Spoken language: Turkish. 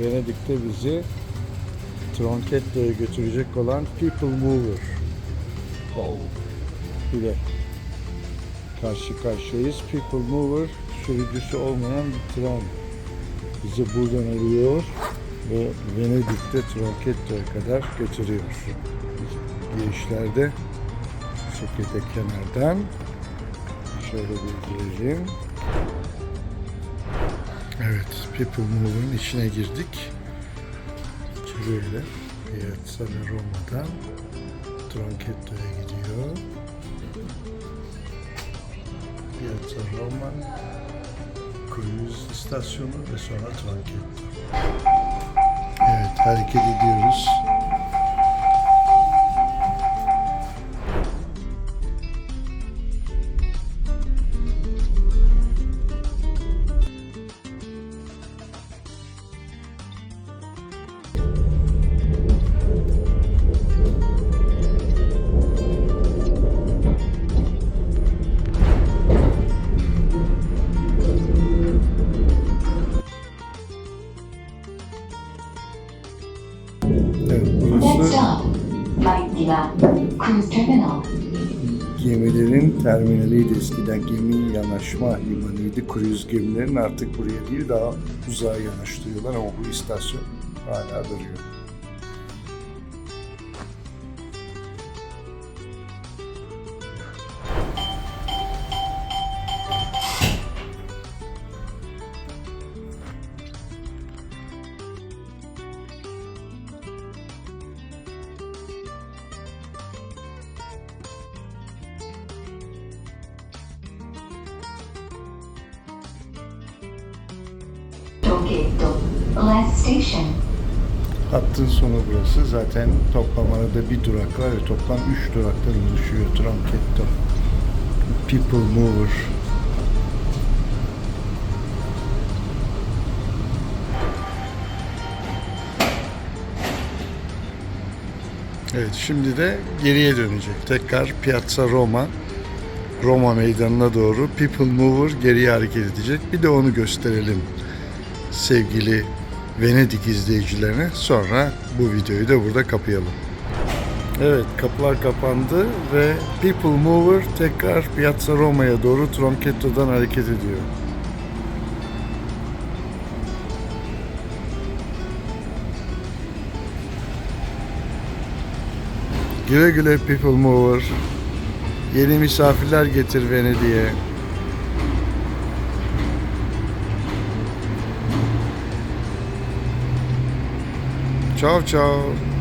Venedik'te bizi Tronchetto'ya götürecek olan People Mover. ile karşı karşıyayız. People Mover sürücüsü olmayan bir tren bizi buradan alıyor ve Venedik'te Tronchetto'ya kadar götürüyor. Girişlerde şekilde kenardan şöyle bir girelim. Evet, People Mover'ın içine girdik. Böyle Piazza Roma'dan Tronchetto'ya gidiyor. Piazza Roma, Cruise istasyonu ve sonra Tronchetto. Evet, hareket ediyoruz. Maitila Cruise Terminal. gemilerin terminaliydi eskiden. Gemi yanaşma limanıydı. Kruz gemilerin artık buraya değil daha uzağa yanaştırıyorlar ama bu istasyon hala duruyor. Hattın sonu burası. Zaten toplamada da bir durak var ve toplam 3 duraktan oluşuyor Tronchetto. People Mover. Evet şimdi de geriye dönecek. Tekrar Piazza Roma, Roma meydanına doğru People Mover geriye hareket edecek. Bir de onu gösterelim sevgili Venedik izleyicilerine. Sonra bu videoyu da burada kapayalım. Evet kapılar kapandı ve People Mover tekrar Piazza Roma'ya doğru Tronchetto'dan hareket ediyor. Güle güle People Mover. Yeni misafirler getir Venedik'e. Tchau, tchau.